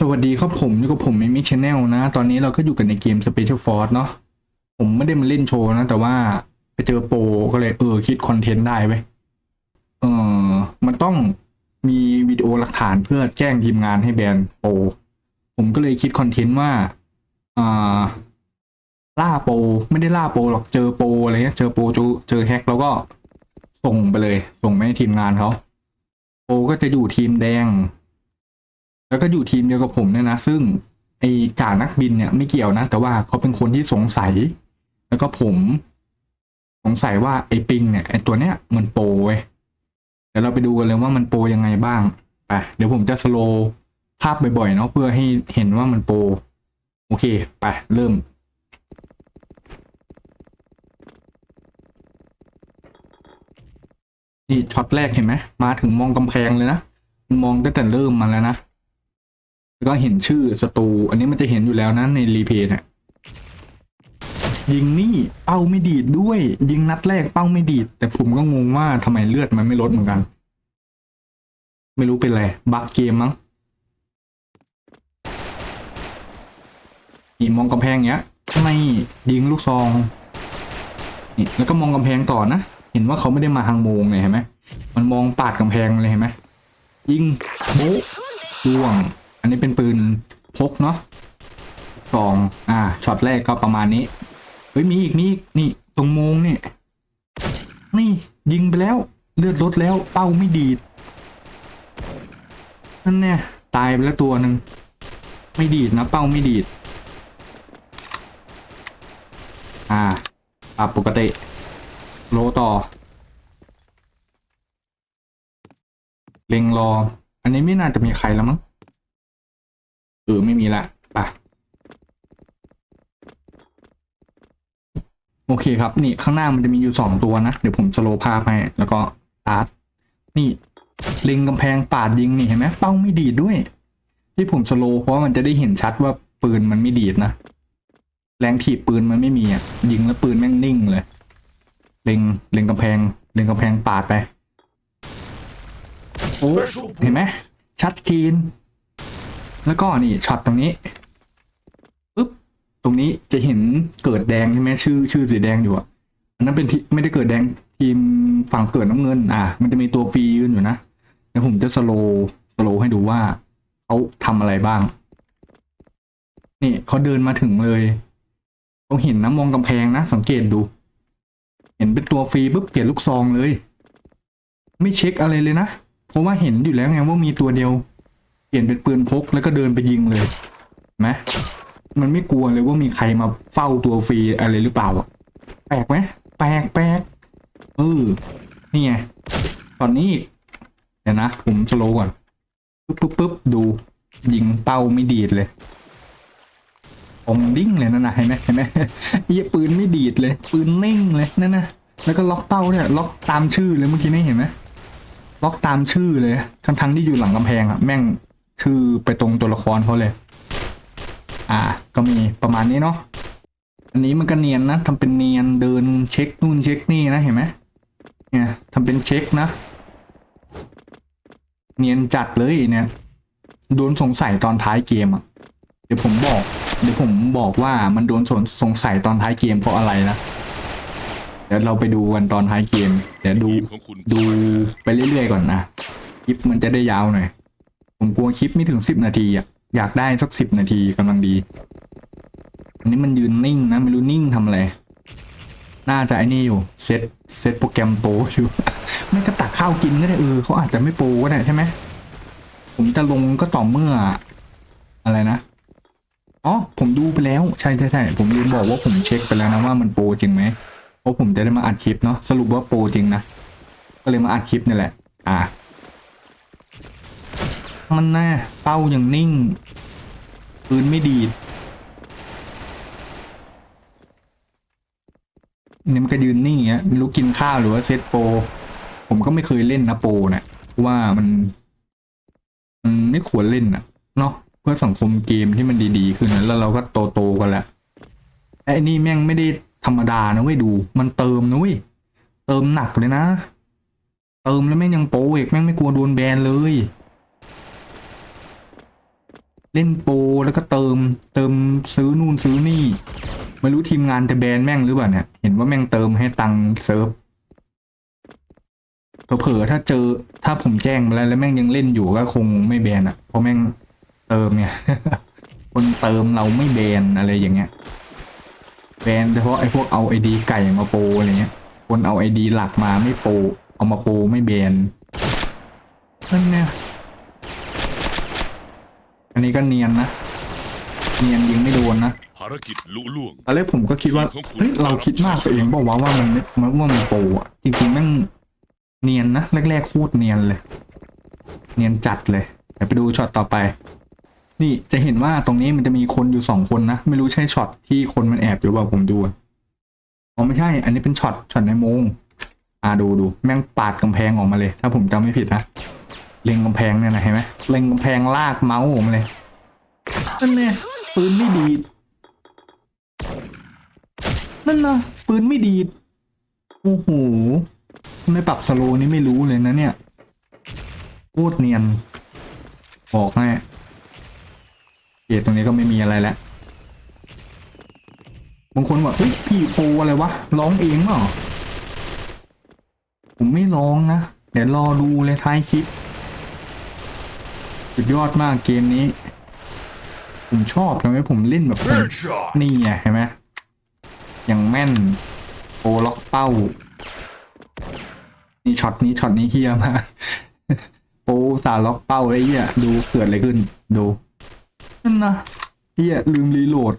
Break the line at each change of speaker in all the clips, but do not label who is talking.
สวัสดีครับผมอยู่กับผมมิมิชแนลนะ ตอนนี้เราก็อยู่กันในเกม Special Force เนาะผมไม่ได้มาเล่นโชว์นะ แต่ว่าไปเจอโปรก็เลยเออคิดคอนเทนต์ได้เว้ยเออมันต้องมีวิดีโอหลักฐานเพื่อแจ้งทีมงานให้แบนโปรผมก็เลยคิดคอนเทนต์ว่าอ่าล่าโปรไม่ได้ล่าโปรหรอกเจอโปรอะไรเงี้ยเจอโปรเจอแฮกแล้วก็ส่งไปเลย ส่งไปให้ทีมงานเขาโปรก็จะอยู่ทีมแดง แล้วก็อยู่ทีมเดียวกับผมเนี่ยนะ ซึ่งไอจ่านักบินเนี่ยไม่เกี่ยวนะ แต่ว่าเขาเป็นคนที่สงสัย แล้วก็ผมสงสัยว่าไอปิงเนี่ยไอตัวเนี้ยมันโปรเว้ยเดี๋ยวเราไปดูกันเลยว่ามันโปรยังไงบ้างไปเดี๋ยวผมจะสโลว์ภาพบ่อยๆเนาะเพื่อให้เห็นว่ามันโปรโอเคไปเริ่มนี่ช็อตแรกเห็นไหมมาถึงมองกำแพงเลยนะมองตั้งแต่เริ่มมาแล้วนะ แล้วก็เห็นชื่อศัตรูอันนี้มันจะเห็นอยู่แล้วนะในรีเพย์เนี่ยยิงนี่เป้าไม่ดีดด้วย ยิงนัดแรกเป้าไม่ดีด แต่ผมก็งงว่าทำไมเลือดมันไม่ลดเหมือนกัน ไม่รู้เป็นไรบักเกมมั้งนี่มองกำแพงเนี้ยไม่ยิงลูกซองนี่แล้วก็มองกำแพงต่อนะเห็นว่าเขาไม่ได้มาทางโมงเลยเห็นไหมมันมองปาดกำแพงเลยเห็นไหมยิงโบ๊ะล่วง นนี้เป็นปืนพกเนาะสอง อ่า ช็อตแรกก็ประมาณนี้ เฮ้ย มีอีก มีอีก นี่ ตรงโมงนี่นี่ ยิงไปแล้ว เลือดลดแล้ว เป้าไม่ดีด นั่นเนี่ย ตายไปแล้วตัวหนึ่ง ไม่ดีดนะ เป้าไม่ดีด อ่าปรับปกติ โลต่อ เล็งรอ อันนี้ไม่น่าจะมีใครแล้วมั้ง เออไม่มีละไปโอเคครับ นี่ข้างหน้ามันจะมีอยู่สองตัวนะ เดี๋ยวผมสโลว์ภาพให้แล้วก็ตาร์ทนี่เล็งกำแพงปาดยิงนี่เห็นไหมเป้าไม่ดีดด้วย ที่ผมสโลเพราะว่ามันจะได้เห็นชัดว่าปืนมันไม่ดีดนะแรงถีบปืนมันไม่มีอะยิงแล้วปืนแม่งนิ่งเลย เล็งเล็งกำแพง เล็งกำแพงปาดไปโอ้เห็นไหมชัดเจน แล้วก็นี่ช็อตตรงนี้ปึ๊บตรงนี้จะเห็นเกิดแดงใช่ไหมชื่อ ชื่อสีแดงอยู่อะอันนั้นเป็นที่ไม่ได้เกิดแดงทีมฝั่งเกิดน้ำเงิน อะ มันจะมีตัวฟรียืนอยู่นะเดี๋ยวผมจะสโลสโลให้ดูว่าเขาทำอะไรบ้าง นี่เขาเดินมาถึงเลยเขาเห็นนะมองกำแพงนะ สังเกตดู เห็นเป็นตัวฟรีปุ๊บเปลี่ยนลูกซองเลย ไม่เช็คอะไรเลยนะ เพราะว่าเห็นอยู่แล้วไงว่ามีตัวเดียว เปลี่ยนเป็นปืนพกแล้วก็เดินไปยิงเลยนไหมมันไม่กลัวเลยว่ามีใครมาเฝ้าตัวฟรีอะไรหรือเปล่าแปลกไหมแปลกแปลกเออนี่ไงตอนนี้เดี๋ยวนะผมสโลก่อนปุ๊บปุ๊บปุ๊บดูยิงเป้าไม่ดีดเลยผมดิ้งเลยนั่นนะเห็นไหมเห็นไหมยี่ปืนไม่ดีดเลย ปืนนิ่งเลยนั่นนะแล้วก็ล็อกเป้าเนี่ยล็อกตามชื่อเลยเมื่อกี้นี่เห็นไหมล็อกตามชื่อเลย ทั้งทั้งๆที่อยู่หลังกำแพงอะแม่ง ชื่อไปตรงตัวละครเขาเลย อ่า ก็มีประมาณนี้เนาะอันนี้มันก็เนียนนะทำเป็นเนียนเดินเช็คนู่นเช็คนี่นะเห็นไหมเนี่ยทำเป็นเช็คนะ เนียนจัดเลยเนี่ยโดนสงสัยตอนท้ายเกมอะเดี๋ยวผมบอก เดี๋ยวผมบอกว่ามันโดนสงสงสัยตอนท้ายเกมเพราะอะไรนะเดี๋ยวเราไปดูกันตอนท้ายเกม เดี๋ยวดู
ทีมของคุณ
ดูไปเรื่อยๆก่อนนะคลิปมันจะได้ยาวหน่อย ผมกลัวคลิปไม่ถึงสิบนาทีอะอยากได้สักสิบนาทีกำลังดี อันนี้มันยืนนิ่งนะไม่รู้นิ่งทำอะไร น่าจะไอ้นี่อยู่เซตเซตโปรแกรมโปรอยู่ไม่ก็ตักข้าวกินก็ได้เออเขาอาจจะไม่โปรก็ได้ใช่ไหมผมจะลงก็ต่อเมื่อ อะไรนะอ๋อผมดูไปแล้วใช่ใช่ใช่ผมลืมบอกว่าผมเช็คไปแล้วนะว่ามันโปรจริงไหมเพราะผมจะได้มาอัดคลิปเนาะสรุปว่าโปรจริงนะก็เลยมาอัดคลิปนี่แหละ อะ มันแน่เป้าอย่างนิ่งปืนไม่ดีดนี่มันก็ยืนนิ่งอย่างเงี้ยไม่รู้กินข้าวหรือว่าเซตโปรผมก็ไม่เคยเล่นนะโปรเนะเพราะว่ามันมันไม่ควรเล่นนะเนาะเพื่อสังคมเกมที่มันดีๆขึ้นนะแล้วเราก็โตโตๆกันแล้วไอ้นี่แม่งไม่ได้ธรรมดานะเว้ยดู มันเติมนะเว้ยเติมหนักเลยนะ เติมแล้วแม่งยังโปรอีกแม่งไม่กลัวโดนแบนเลย เล่นโปรแล้วก็เติมเติมซื้อนู่นซื้อนี่ ไม่รู้ทีมงานจะแบนแม่งหรือเปล่าเนี่ย เห็นว่าแม่งเติมให้ตังเซิร์ฟเผลอถ้าเจอถ้าผมแจ้งไปแล้วแล้วแม่งยังเล่นอยู่ก็คงไม่แบนอะ เพราะแม่งเติมเนี่ยคนเติมเราไม่แบนอะไรอย่างเงี้ยแบนเฉพาะไอ้พวกเอาไอดีไก่มาโปรอะไรเงี้ย คนเอาไอดีหลักมาไม่โปรเอามาโปรไม่แบนนั่นเนี่ย อันนี้ก็เนียนนะ เนียนยิงไม่โดนนะ
ภารกิจลุล่วง
ตอนแรกผมก็คิดว่า เฮ้ย เราคิดมากไปเองบอกว่าวะว่ามันมันว่ามันโปรอะ จริงๆแม่งเนียนนะ แรกๆโคตรเนียนเลย เนียนจัดเลย เดี๋ยวไปดูช็อตต่อไป นี่จะเห็นว่าตรงนี้มันจะมีคนอยู่สองคนนะ ไม่รู้ใช่ช็อตที่คนมันแอบอยู่เปล่าผมดูอะอ๋อไม่ใช่ อันนี้เป็นช็อตช็อตในโมง อ่าดูดูแม่งปาดกำแพงออกมาเลย ถ้าผมจำไม่ผิดนะ เล็งกำแพงเนี่ยนะเห็นไหมเล็งกำแพงลากเมาส์ออกมเลยนั่นเนี่ยปืนไม่ดีดนั่นนะปืนไม่ดีดโอ้โหไม่ปรับสโลนี่ไม่รู้เลยนะเนี่ยโคตรเนียน บอกให้เกตตรงนี้ก็ไม่มีอะไรแล้วบางคนบอกเฮ้ยพี่โปอะไรวะร้องเองเปล่าผมไม่ร้องนะ เดี๋ยวรอดูเลยท้ายคลิป สุดยอดมากเกมนี้ ผมชอบทำไมผมเล่นแบบผม
Headshot
นี่ไงเห็นไหมอย่างแม่นโปรล็อกเป้า นี่ช็อตนี้ช็อตนี้เฮียมากโปรสาล็อกเป้าไอ้เหี้ยดูเกิดอะไรขึ้น ดูนั่นนะเฮียลืมรีโหลด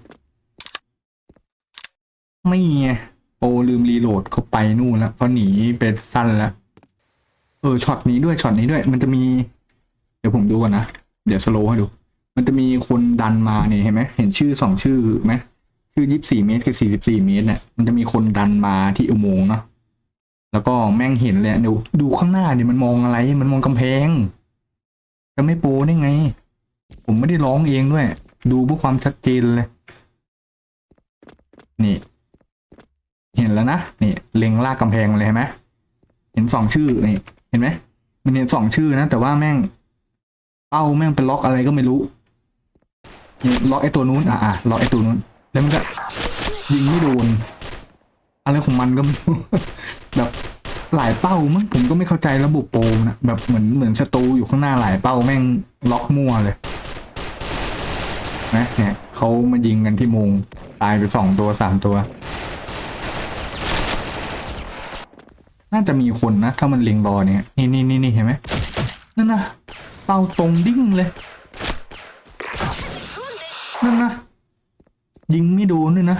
ไม่ไงโปรลืมรีโหลดเขาไปนู่นแล้วเขาหนีไปสั้นแล้วเออช็อตนี้ด้วยช็อตนี้ด้วย มันจะมีเดี๋ยวผมดูก่อนนะ เดี๋ยวสโลว์ให้ดู มันจะมีคนดันมาเนี่ยเห็นไหมเห็นชื่อสองชื่อไหมชื่อยี่สี่เมตรกับสี่สิบสี่เมตรเนี่ยมันจะมีคนดันมาที่อุโมงค์เนาะแล้วก็แม่งเห็นเลยดูดูข้างหน้าเนี่ยมันมองอะไรมันมองกำแพงจะไม่โปรได้ไง ผมไม่ได้ร้องเองด้วย ดูเพื่อความชัดเจนเลย นี่ เห็นแล้วนะนี่เล็งลากกำแพงมาเลยเห็นไหมเห็นสองชื่อนี่เห็นไหมมันเห็นสองชื่อนะแต่ว่าแม่ง เป้าแม่งเป็นล็อกอะไรก็ไม่รู้ล็อกไอ้ตัวนู้นอะอะล็อกไอ้ตัวนู้น แล้วมันก็ยิงไม่โดนอะไรของมันก็ไม่รู้แบบหลายเป้ามั้งผมก็ไม่เข้าใจระบบโปรนะแบบเหมือนเหมือนศัตรูอยู่ข้างหน้าหลายเป้าแม่งล็อกมั่วเลยนะเนี่ยเขามายิงกันที่โมงตายไปสองตัวสามตัว น่าจะมีคนนะ ถ้ามันเล็งรอเนี่ย นี่นี่นี่เห็นไหมนั่นนะ เป้าตรงดิ้งเลย นั่นนะ ยิงไม่โดนด้วยนะ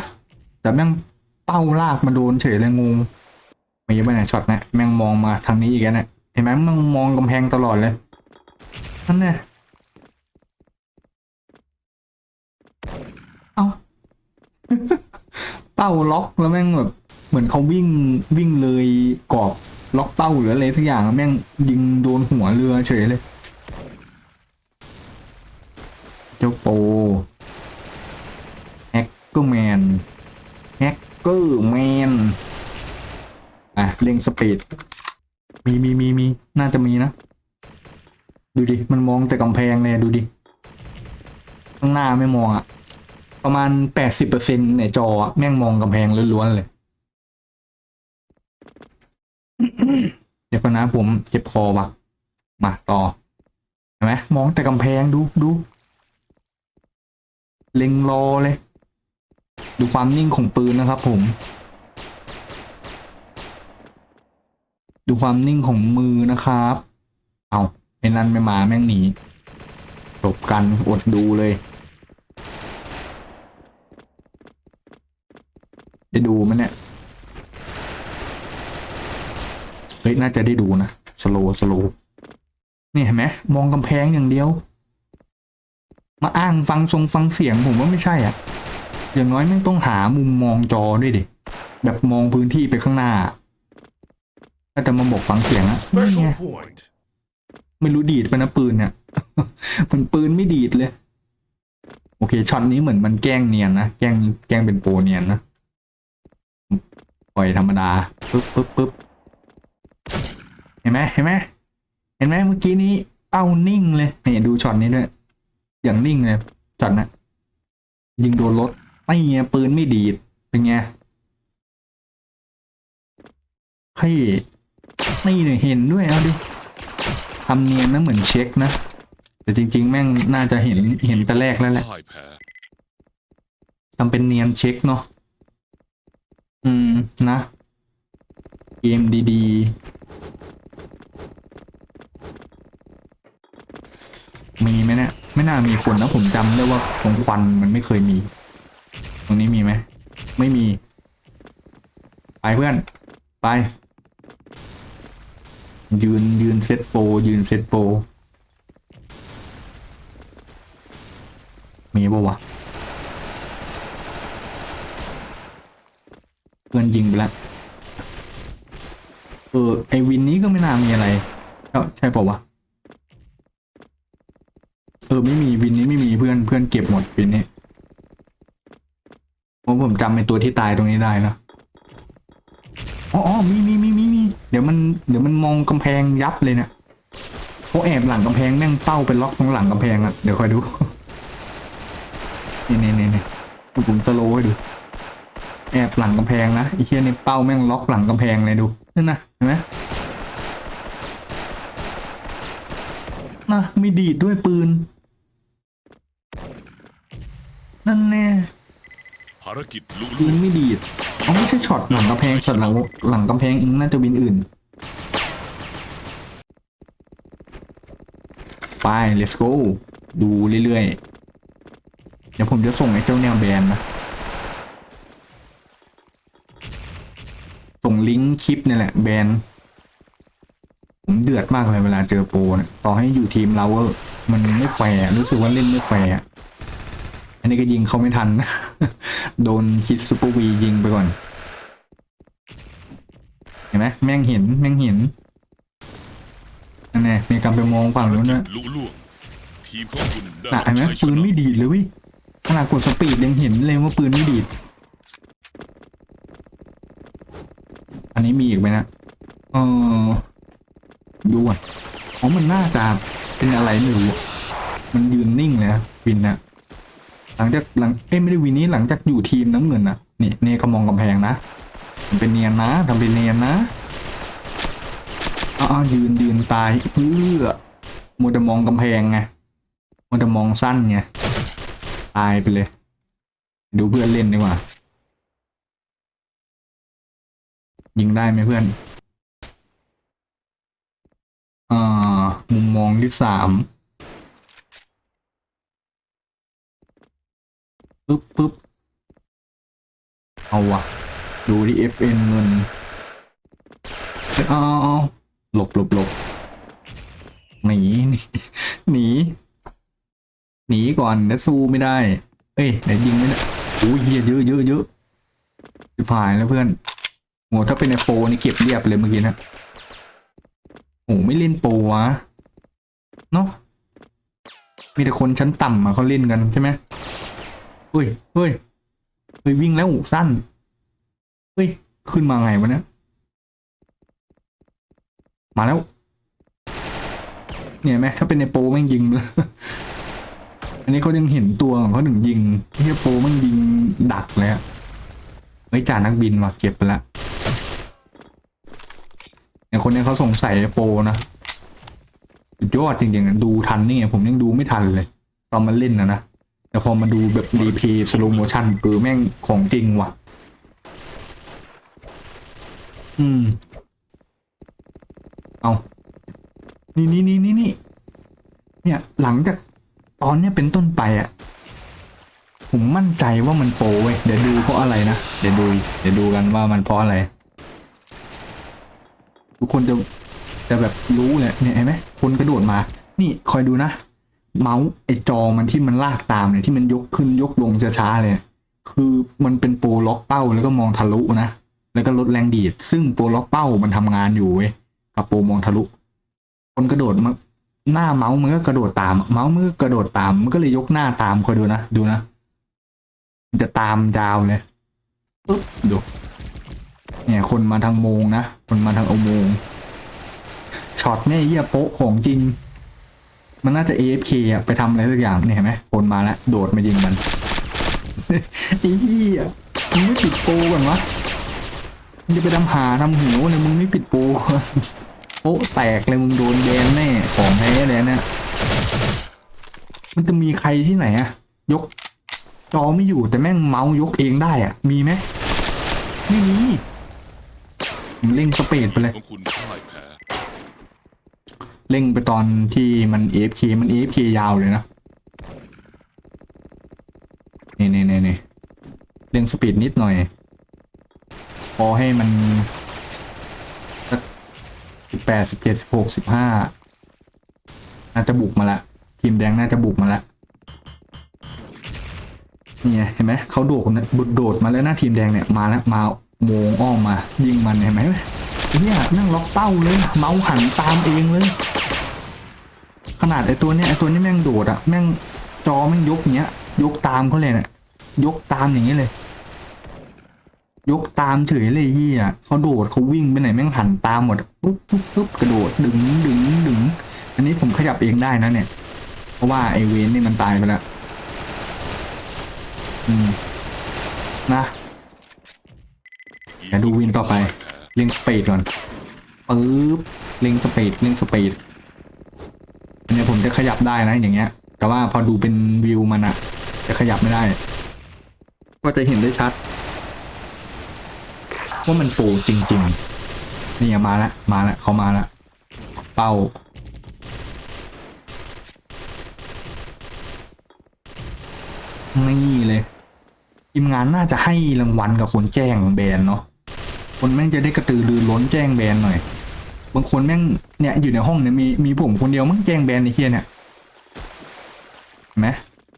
แต่แม่งเป้าลากมาโดนเฉยเลยงงไม่ยังไม่ไหนช็อตนะแม่งมองมาทางนี้อีกแล้วเนะี่ยเห็นไหมแม่งมองกำแพงตลอดเลย นั่นแน่เอาเป้าล็อกแล้วแม่งแบบเหมือนเขาวิ่งวิ่งเลยกรอบล็อกเป้าหรืออะไรทุกอย่างแม่งยิงโดนหัวเรือเฉยเลย เจ้าโปแฮกเกอร์แมนแฮกเกอร์แมนอะเร่งสปีดมีมีมีมีน่าจะมีนะ ดูดิ มันมองแต่กำแพงเลยดูดิ ข้างหน้าไม่มองอะประมาณแปดสิบเปอร์เซ็นต์ในจอแม่งมองกำแพงล้วนๆเลย เดี๋ยวก่อนนะผมเจ็บคอว่ะ มาต่อเห็นไหมมองแต่กำแพงดูดู เล็งรอเลย ดูความนิ่งของปืนนะครับผม ดูความนิ่งของมือนะครับ เอาไอ้นั่นไม่มาแม่งหนีจบกันอดดูเลยได้ดูไหมเนี่ย เฮ้ย น่าจะได้ดูนะ สโลสโลนี่เห็นไหมมองกำแพงอย่างเดียว มาอ้างฟังทรงฟังเสียงผมว่าไม่ใช่อะ อย่างน้อยไม่งต้องหามุมมองจอด้วยดิแบบมองพื้นที่ไปข้างหน้าถ้าจะมาบอกฟังเสียงอะนี่ไง
Special point
ไม่รู้ดีดไปนะปืนเนี่ยเหมือนปืนไม่ดีดเลย โอเคช็อตนี้เหมือนมันแกล้งเนียนนะแกล้งแกล้งเป็นโปรเนียนนะปล่อยธรรมดาปึ๊บปึ๊บปึ๊บเห็นไหมเห็นไหมเห็นไหมเมื่อกี้นี้เป้านิ่งเลยนี่ดูช็อตนี้ด้วยเอย่างนิ่งเลยจัดนะยิงโดนรถไอ้เงี้ยปืนไม่ดีดเป็นไงเฮ้ยนี่เนี่ยเห็นด้วยเอาดิทำเนียนนะเหมือนเช็คนะ แต่จริง ๆ แม่งน่าจะเห็นเห็นแต่แรกแล้วแหละทำเป็นเนียนเช็คเนาะอืมนะ เกมดีๆ มีไหมเนี่ย น่ามีคนนะผมจำได้ว่าตรงควันมันไม่เคยมี ตรงนี้มีไหม ไม่มี ไปเพื่อน ไป ยืนยืนเซตโปรยืนเซตโปรมีปะวะเพื่อนยิงไปแล้วเออไอวินนี้ก็ไม่น่ามีอะไร ใช่ป่าวะ เออไม่มีวินนี้ไม่มีเพื่อนเพื่อนเก็บหมดวินนี้เพราะผมจำไอตัวที่ตายตรงนี้ได้นะอ๋ออมีมีมีมีมีเดี๋ยวมันเดี๋ยวมันมองกำแพงยับเลยเนี่ยเพราะแอบหลังกำแพงแม่งเป้าเป็นล็อกตรงหลังกำแพงอะเดี๋ยวคอยดูนี่นี่นี่นี่ผมสโลว์ให้ดู แอบหลังกำแพงนะไอ้เชี่ยในเป้าแม่งล็อกหลังกำแพงเลยดูนั่นนะเห็นไหมนะมีดีดด้วยปืน นั่นแน่
ภารกิจลุ
ปื
ล่วนง
ไม่ดีดอ๋อไม่ใช่ช็อตหลังกำแพงช็อตหลังหลังกำแพงอิงน่าจะวินอื่น ไป let's go ดูเรื่อยๆ เดี๋ยวผมจะส่งไอ้เจ้าแนวแบนนะ ส่งลิงก์คลิปนี่แหละแบน ผมเดือดมากเลยเวลาเจอโปรเนี่ยต่อให้อยู่ทีมเราก็มันไม่แฟร์รู้สึกว่าเล่นไม่แฟร์อั นนี้ก็ยิงเขาไม่ทัน โดนคิดซูเปอร์วียิงไปก่อน เห็นไหมแม่งเห็นแม่งเห็นนั่นแน่มีการไปมองฝั่ง
ภาร
นู้น
กิ
ด้ว
จ
ย
ลุล่วงทีมของคุณได้
น่ะเห็นไหม
ชัยช
ปืน
นะ
ไม่ดีดเลยเวิขนาดกดสปีดยังเห็นเลยว่าปืนไม่ดีด อันนี้มีอีกไหมนะเออดูอะอ๋อมันน่าจะเป็นอะไรไม่รู้อะมันยืนนิ่งเลยนะวินนะ หลังจากหลังเอ้ไม่ได้วินนี้หลังจากอยู่ทีมน้ำเงินนะนี่เนเขามองกำแพงนะทำเป็นเนียนนะทำเป็นเนียนนะอ้าวยืนยืนตายเพื่อมัวแต่มองกำแพงไงมันจะมองสั้นไงตายไปเลย ดูเพื่อนเล่นดีกว่า ยิงได้ไหมเพื่อนอ่ามุมมองที่สาม ปึ๊บปึ๊บเอาวะดูที่ FN เงินเอาเอาเอาหลบหลบหลบหนีหนีหนีก่อนแล้วสู้ไม่ได้ เอ้ยไหนยิงไม่ได้โอ้ยเยเยอะเยอะเยอะจะผ่านแล้วเพื่อนโหถ้าเป็นไอโฟนี่เก็บเรียบเลยเมื่อกี้นะโอ้ไม่เล่นโปรวะเนาะมีแต่คนชั้นต่ำอะเขาเล่นกันใช่ไหม ฮ้ยเฮ้ยเฮ้ยวิ่งแล้วสั้นเฮ้ยขึ้นมาไงวะเนี่ยมาแล้ว เนี่ยไหมถ้าเป็นในโปแม่งยิงเลยอันนี้เขายังเห็นตัวของเขาถึงยิงเฮียโปรมันยิงดักเลยอะเฮ้ยจ่านักบินว่ะเก็บไปละเนี่ยคนนี้เขาสงสัยโปนะยอดจริงๆดูทันนี่ผมยังดูไม่ทันเลย ตอนมันเล่นนะนะ แต่พอมาดูแบบรีเพย์สโลโมชั่นคือแม่งของจริงว่ะ อืม เอา นี่นี่นี่นี่นี่ เนี่ย หลังจากตอนเนี้ยเป็นต้นไปอะ ผมมั่นใจว่ามันโปรเว้ย เดี๋ยวดูเพราะอะไรนะ เดี๋ยวดู เดี๋ยวดูกันว่ามันเพราะอะไร ทุกคนจะจะแบบรู้เลยเนี่ยเห็นไหมคนกระโดดมา นี่คอยดูนะ เมาส์ไอจอมันที่มันลากตามเนี่ยที่มันยกขึ้นยกลงช้าๆเลยคือมันเป็นโปรล็อกเป้าแล้วก็มองทะลุนะแล้วก็ลดแรงดีด ซึ่งโปรล็อกเป้ามันทำงานอยู่เว้ยกับโปรมองทะลุ คนกระโดดมาหน้าเมาส์มันก็กระโดดตาม เมาส์มันก็กระโดดตามมันก็เลยยกหน้าตามคอยดูนะดูนะมันจะตามยาวเลยปึ๊บดูเนี่ยคนมาทางโมงนะ คนมาทางอุโมงช็อตเนี่ยเยี่ยโป๊ะของจริง มันน่าจะ AFK อะไปทำอะไรสักอย่างเนี่ยเห็นไหมคนมาแล้วโดดมายิงมันไอ้เหี้ยมึงไม่ปิดโปก่อนวะมึงจะไปทำหาทำหิวเนี่ยมึงไม่ปิดโปโป๊ะแตกเลยมึงโดนแบนแน่ของแท้เลยเนี่ยมันจะมีใครที่ไหนอะยก จอไม่อยู่แต่แม่งเมาส์ยกเองได้อะมีไหมไม่มีมึงเร่งสเปดไปเลย
ของคุณพ่ายแพ้
เร่งไปตอนที่มัน AFK มัน AFK ยาวเลยนะนี่นี่นี่นี่เร่งสปีดนิดหน่อย พอให้มันสักสิบแปดสิบเจ็ดสิบหกสิบห้าน่าจะบุกมาละทีมแดงน่าจะบุกมาละนี่ไงเห็นไหมเขาโดดคนนั้นโดดมาแล้วหน้าทีมแดงเนี่ยมาแล้วมาโมงอ้อมมายิงมันเห็นไหม เนี่ยนั่งล็อกเป้าเลย เมาส์หันตามเองเลย ขนาดไอตัวเนี้ยไอตัวนี้แม่งโดดอะแม่งจอแม่งยกเนี้ย ยกตามเขาเลยนี่ยยกตามอย่างนี้เลย ยกตามเฉยเลยเฮียเขาโดดเขาวิ่งไปไหนแม่งหันตามหมดปุ๊บปุ๊บปุ๊บกระโดดดึงดึงดึงอันนี้ผมขยับเองได้นะเนี่ย เพราะว่าไอเวนนี่มันตายไปแล้วอืมนะเดี๋ยวดูวินต่อไป เล็งสปีดก่อนปึ๊บเล็งสปีดเล็งสปีดอันเนี้ยผมจะขยับได้นะอย่างเงี้ย แต่ว่าพอดูเป็นวิวมันอะจะขยับไม่ได้ ก็จะเห็นได้ชัดว่ามันปูจริง ๆ นี่มาล้วมาล้วเขามาล้วเป้านี่เลยทีมงานน่าจะให้รางวัลกับคนแจ้งแบนเนาะ คนแม่งจะได้กระตือรือร้นแจ้งแบนหน่อย บางคนแม่งเนี่ยอยู่ในห้องเนี่ยมีมีผมคนเดียวมั่งแจ้งแบนไอ้เฮียเนี่ยเห็นไหม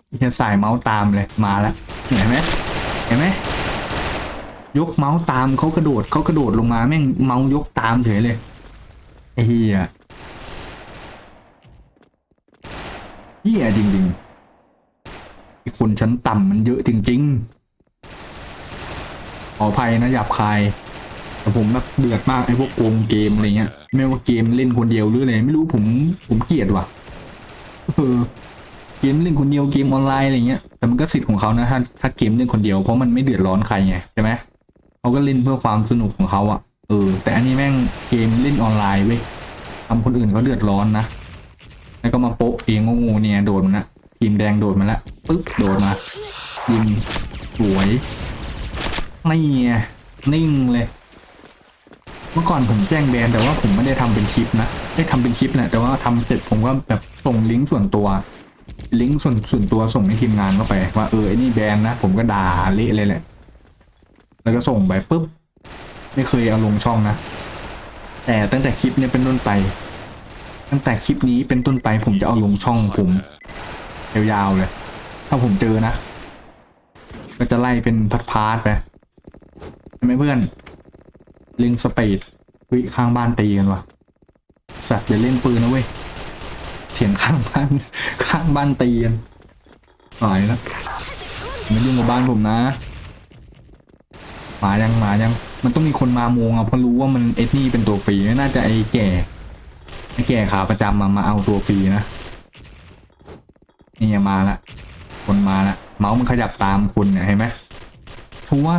ไอ้เฮียสายเมาส์ตามเลยมาแล้วเห็นไหมเห็นไหมยกเมาส์ตามเขากระโดดเขากระโดดลงมาแม่งเมาส์ยกตามเฉยเลยไอ้เฮียเฮียจริงๆไอ้คนชั้นต่ำมันเยอะจริง ๆ ขออภัยนะหยาบคาย แต่ผมแบบเดือดมากไอ้พวกโกงเกมอะไรเงี้ย ไม่ว่าเกมเล่นคนเดียวหรืออะไรไม่รู้ผมผมเกลียดว่ะเออเกมเล่นคนเดียวเกมออนไลน์อะไรเงี้ยแต่มันก็สิทธิ์ของเขานะถ้าถ้าเกมเล่นคนเดียวเพราะมันไม่เดือดร้อนใครไงใช่ไหมเขาก็เล่นเพื่อความสนุกของเขาอะเออ แต่อันนี้แม่งเกมเล่นออนไลน์เว้ยทำคนอื่นเขาเดือดร้อนนะแล้วก็มาโป๊ะเองงงๆเนี่ยโดดมันนะทีมแดงโดดมาแล้วปึ๊บโดดมายิงสวยนี่ไงนิ่งเลย เมื่อก่อนผมแจ้งแบนแต่ว่าผมไม่ได้ทำเป็นคลิปนะได้ทำเป็นคลิปแหละแต่ว่าทำเสร็จผมก็แบบส่งลิงก์ส่วนตัว ลิงก์ส่วนส่วนตัวส่งให้ทีมงานเข้าไป ว่าเออไอ้นี่แบนนะ ผมก็ด่าเละเลยแหละ แล้วก็ส่งไปปุ๊บไม่เคยเอาลงช่องนะ แต่ตั้งแต่คลิปนี้เป็นต้นไป ตั้งแต่คลิปนี้เป็นต้นไป ผมจะเอาลงช่องผมยาวๆเลย ถ้าผมเจอนะ ก็จะไล่เป็นพาร์ทๆไปใช่ไหมเพื่อน เลิงสปีดวิข้างบ้านตีกันวะสัตว์อย่าเล่นปืนนะเว้ยเสียงข้างบ้านข้างบ้านตีกันหายแล้วไม่ยุ่งกับบ้านผมนะหมายังหมายังมันต้องมีคนมาโมงอะเพราะรู้ว่ามันเอ็ดนี่เป็นตัวฟรีน่าจะไอ้แก่ไอ้แก่ขาประจำมามาเอาตัวฟรีนะนี่มาละคนมาละเมาส์มันขยับตามคุณเนี่ยเห็นไหมทัวร์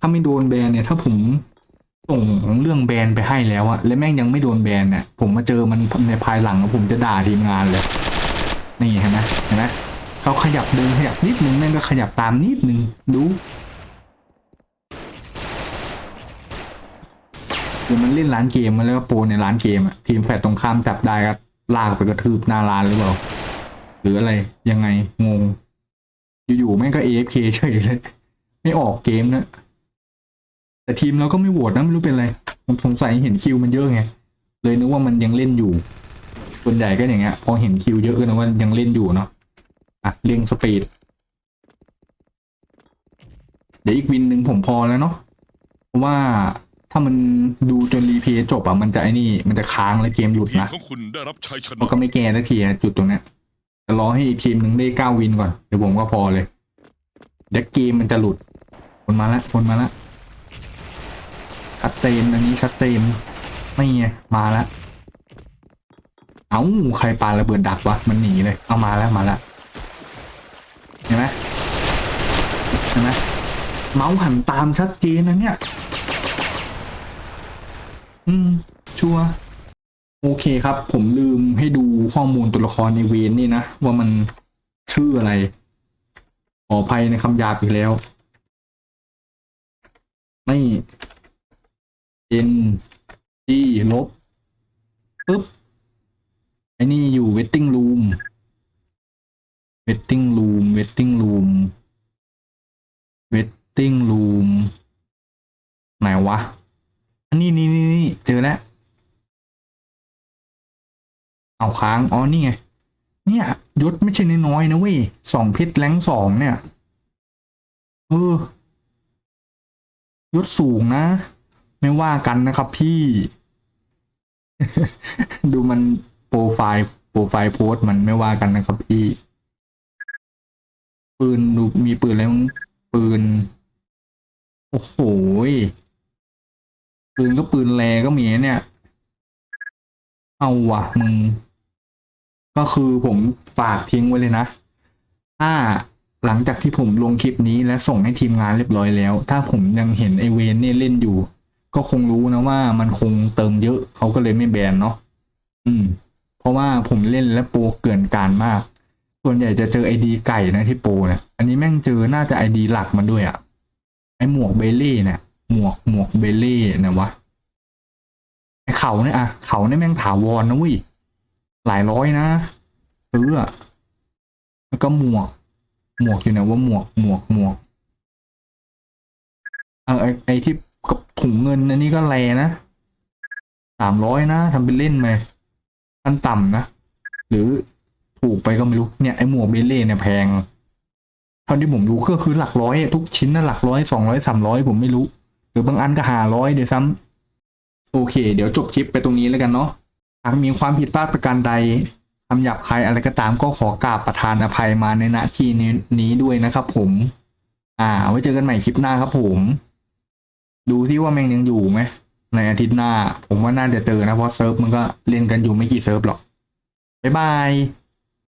ถ้าไม่โดนแบนเนี่ยถ้าผม ส่งเรื่องแบนไปให้แล้วอะและแม่งยังไม่โดนแบนเนี่ยผมมาเจอมันในภายหลังแล้วผมจะด่าทีมงานเลย นี่เห็นไหมเห็นไหมเขาขยับเดินขยับนิดนึงแม่งก็ขยับตามนิดนึงดูหรือมันเล่นร้านเกมมาแล้วก็โปรในร้านเกมอะทีมแฟดตรงข้ามจับได้ก็ลากไปกระทืบหน้าร้านหรือเปล่าหรืออะไรยังไงงง อยู่ๆแม่งก็ AFK เฉยเลย ไม่ออกเกมนะ แต่ทีมเราก็ไม่โหวตนะไม่รู้เป็นไรผมสงสัยเห็นคิวมันเยอะไงเลยนึกว่ามันยังเล่นอยู่ ส่วนใหญ่ก็อย่างเงี้ย พอเห็นคิวเยอะก็นึกว่ายังเล่นอยู่เนาะอะเรียงสปีดเดี๋ยวอีกวินหนึ่งผมพอแล้วเนาะเพราะว่าถ้ามันดูจนรีเพย์จบอะมันจะไอ้นี่มันจะค้างแล้วเกมหยุด
ทีม
นะ
ของคุณได้รับชัยช
มัน
นะ
ก็ไม่แก้สักทีอะจุดตรงเนี้ยจะรอให้อีกทีมหนึ่งได้เก้าวินก่อนเดี๋ยวผมก็พอเลยเดี๋ยวเกมมันจะหลุดคนมาละคนมาละ ชัดเจนอันนี้ชัดเจนไม่ไงมาละเอ้าใครปาระเบิดดักวะมันหนีเลย เอามาแล้วมาแล้วเห็นไหมเห็นไหมเมาส์หันตามชัดเจนนะเนี่ย อืม ชัวโอเคครับ ผมลืมให้ดูข้อมูลตัวละครในเวนนี่นะ ว่ามันชื่ออะไร ขออภัยในคำหยาบอีกแล้วนี่ n g ลบปึ๊บไอ้นี่อยู่ waiting room waiting room waiting room waiting room ไหนวะอันนี้นี่นี่นี่เจอแล้วเอาค้างอ๋อนี่ไง เนี่ยยศไม่ใช่น้อยๆนะเว้ยสองเพชรแรงสองเนี่ยเออยศสูงนะ ไม่ว่ากันนะครับพี่ ดูมันโปรไฟล์โปรไฟล์โพสต์มันไม่ว่ากันนะครับพี่ ปืนดูมีปืนอะไรมั้งปืน โอ้โหปืนก็ปืนแรก็มีเนี่ย เอาวะมึง ก็คือผมฝากทิ้งไว้เลยนะ ถ้าหลังจากที่ผมลงคลิปนี้และส่งให้ทีมงานเรียบร้อยแล้ว ถ้าผมยังเห็นไอเวนเนี่ยเล่นอยู่ ก็คงรู้นะว่ามันคงเติมเยอะเขาก็เลยไม่แบนเนาะอืม เพราะว่าผมเล่นและโปรเกินการมาก ส่วนใหญ่จะเจอไอดีไก่นะที่โปรเนี่ยอันนี้แม่งเจอน่าจะไอดีหลักมันด้วยอะไอหมวกเบลเล่เนี่ยหมวกหมวกเบลเล่นะวะไอเขาเนี่ยอะเขาเนี่ยแม่งถาวรนะวิหลายร้อยนะซื้ออะแล้วก็หมวก หมวกอยู่ไหนว่าหมวกหมวกหมวกเออไอไอที่ ถุงเงินอันนี้ก็แรนะสามร้อยนะทำเป็นเล่นไปขั้นต่ำนะ หรือถูกไปก็ไม่รู้เนี่ยไอหมวกเบลเล่เนี่ยแพงเท่าที่ผมดูก็คือหลักร้อยทุกชิ้นนะหลักร้อยสองร้อยสามร้อยผมไม่รู้ หรือบางอันก็หาร้อยเดี๋ยวซ้ำโอเค เดี๋ยวจบคลิปไปตรงนี้แล้วกันเนาะหากมีความผิดพลาดประการใดคำหยาบคายอะไรก็ตามก็ขอกราบประทานอภัยมาในณที่นี้ด้วยนะครับผม อ่า ไว้เจอกันใหม่คลิปหน้าครับผม ดูที่ว่าแมงยังอยู่ไหมในอาทิตย์หน้า ผมว่าน่าจะเจอนะเพราะเซิร์ฟมันก็เล่นกันอยู่ไม่กี่เซิร์ฟหรอก บ๊ายบาย